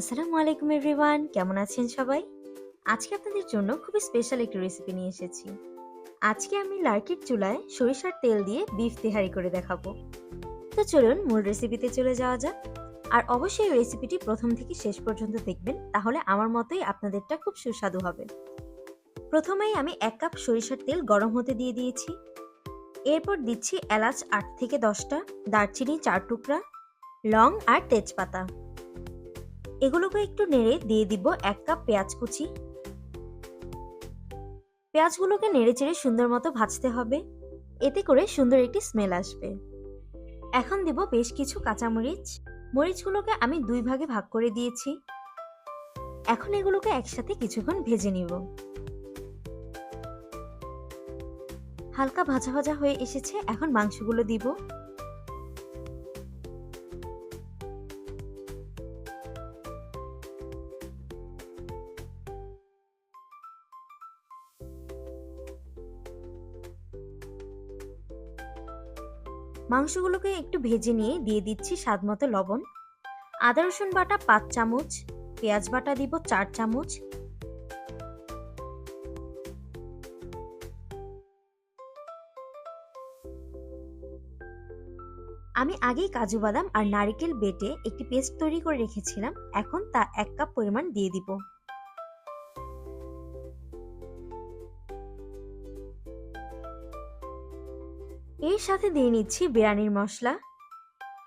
আসসালামু আলাইকুম, এভরিওয়ান। কেমন আছেন সবাই? আজকে আপনাদের জন্য খুবই স্পেশাল একটি রেসিপি নিয়ে এসেছি। আজকে আমি লার্কির চুলায় সরিষার তেল দিয়ে বিফ তেহারি করে দেখাবো। তো চলুন মূল রেসিপিতে চলে যাওয়া যাক। আর অবশ্যই রেসিপিটি প্রথম থেকে শেষ পর্যন্ত দেখবেন, তাহলে আমার মতোই আপনাদেরটা খুব সুস্বাদু হবে। প্রথমেই আমি এক কাপ সরিষার তেল গরম হতে দিয়ে দিয়েছি। এরপর দিচ্ছি এলাচ আট থেকে দশটা, দারচিনি চার টুকরা, লং আর তেজপাতা। এগুলোকে একটু নেড়ে দিয়ে দিব এক কাপ পেঁয়াজ কুচি। পেঁয়াজগুলোকে নেড়ে চেড়ে সুন্দর মতো ভাজতে হবে। এতে করে সুন্দর একটি স্মেল আসবে। এখন দিব বেশ কিছু কাঁচামরিচ। মরিচগুলোকে আমি দুই ভাগে ভাগ করে দিয়েছি। এখন এগুলোকে একসাথে কিছুক্ষণ ভেজে নিব। হালকা ভাজা ভাজা হয়ে এসেছে। এখন মাংসগুলো দিব। মাংসগুলোকে একটু ভেজে নিয়ে দিয়ে দিচ্ছি স্বাদ মতো লবণ। আদা, রসুন বাটা পাঁচ চামচ, পেঁয়াজ বাটা দিব চার চামচ। আমি আগেই কাজু বাদাম আর নারিকেল বেটে একটি পেস্ট তৈরি করে রেখেছিলাম, এখন তা এক কাপ পরিমাণ দিয়ে দিব। এর সাথে দিয়ে নিচ্ছি বিরিয়ানির মশলা।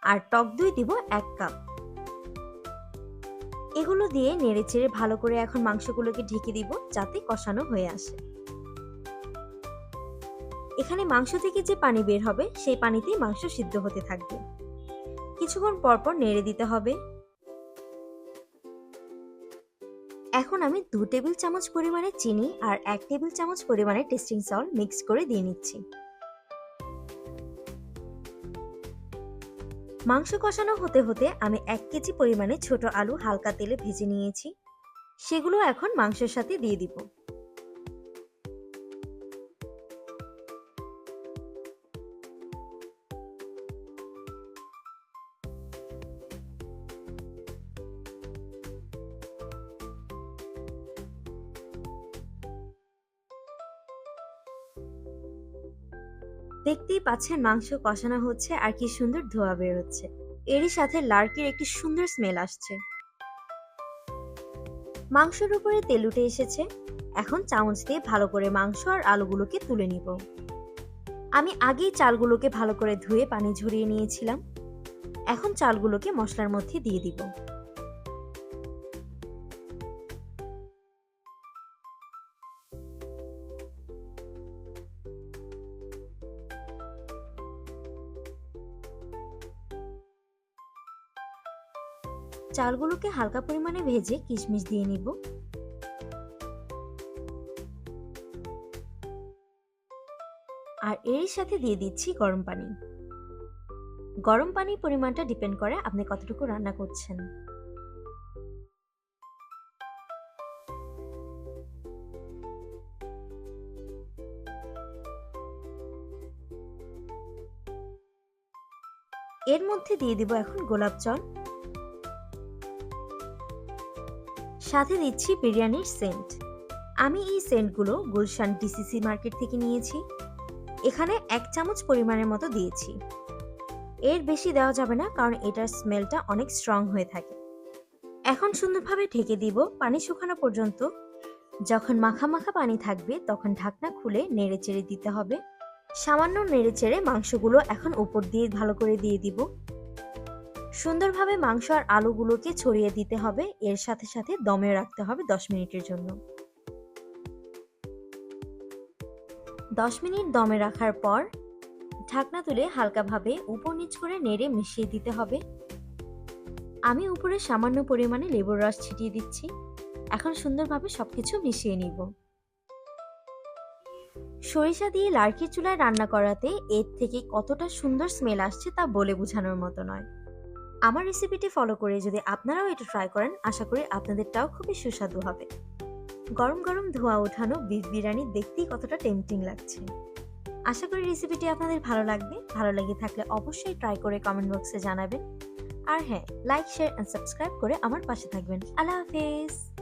আর টক দই দিব এক কাপ। এগুলো দিয়ে নেড়ে চেড়ে ভালো করে এখন মাংসগুলোকে ঢেকে দিব, যাতে কষানো হয়ে আসে। এখানে মাংস থেকে যে পানি বের হবে, সেই পানিতেই মাংস সিদ্ধ হতে থাকবে। কিছুক্ষণ পরপর নেড়ে দিতে হবে। এখন আমি দু টেবিল চামচ পরিমাণে চিনি আর এক টেবিল চামচ পরিমাণে টেস্টিং সল্ট মিক্স করে দিয়ে নিচ্ছি। মাংস কষানো হতে হতে আমি এক কেজি পরিমাণে ছোট আলু হালকা তেলে ভেজে নিয়েছি। সেগুলো এখন মাংসের সাথে দিয়ে দিব। দেখতেই পাচ্ছেন মাংস কষানো হচ্ছে আর কি সুন্দর ধোয়া বের হচ্ছে এরই সাথে লার্কির একটি সুন্দর স্মেল আসছে। মাংসের উপরে তেল উঠে এসেছে। এখন চামচ দিয়ে ভালো করে মাংস আর আলুগুলোকে তুলে নিব। আমি আগেই চালগুলোকে ভালো করে ধুয়ে পানি ঝরিয়ে নিয়েছিলাম। এখন চালগুলোকে মশলার মধ্যে দিয়ে দিব। চালগুলোকে হালকা পরিমাণে ভেজে কিশমিশ দিয়ে নিব। আর এর সাথে দিয়ে দিচ্ছি গরম পানি। গরম পানির পরিমাণটা ডিপেন্ড করে আপনি কতটুকু রান্না করছেন। এর মধ্যে দিয়ে দিব এখন গোলাপ জল। সাথে দিচ্ছি বিরিয়ানির সেন্ট। আমি এই সেন্টগুলো গুলশান ডিসিসি মার্কেট থেকে নিয়েছি। এখানে এক চামচ পরিমাণের মতো দিয়েছি। এর বেশি দেওয়া যাবে না কারণ এটার স্মেলটা অনেক স্ট্রং হয়ে থাকে। এখন সুন্দরভাবে ঢেকে দিব পানি শুকানো পর্যন্ত। যখন মাখা মাখা পানি থাকবে, তখন ঢাকনা খুলে নেড়ে চেড়ে দিতে হবে। সামান্য নেড়ে চেড়ে মাংসগুলো এখন উপর দিয়ে ভালো করে দিয়ে দিব। সুন্দরভাবে মাংস আর আলুগুলোকে ছড়িয়ে দিতে হবে। এর সাথে সাথে দমে রাখতে হবে দশ মিনিটের জন্য। দশ মিনিট দমে রাখার পর ঢাকনা তুলে হালকাভাবে উপর নিচ করে নেড়ে মিশিয়ে দিতে হবে। আমি উপরে সামান্য পরিমাণে লেবুর রস ছিটিয়ে দিচ্ছি। এখন সুন্দরভাবে সবকিছু মিশিয়ে নিব। সরিষা দিয়ে লার্কির চুলায় রান্না করাতে এর থেকে কতটা সুন্দর স্মেল আসছে তা বলে বোঝানোর মতো নয়। আমার রেসিপিটি ফলো করে যদি আপনারাও এটা ট্রাই করেন, আশা করি আপনাদেরটাও খুবই সুস্বাদু হবে। গরম গরম ধোয়া ওঠানো বিফ বিরিয়ানি দেখতেই কতটা টেম্পটিং লাগছে। আশা করি রেসিপিটি আপনাদের ভালো লাগবে। ভালো লাগে থাকলে অবশ্যই ট্রাই করে কমেন্ট বক্সে জানাবেন। আর হ্যাঁ লাইক শেয়ার অ্যান্ড সাবস্ক্রাইব করে আমার পাশে থাকবেন। আল্লাহ হাফেজ!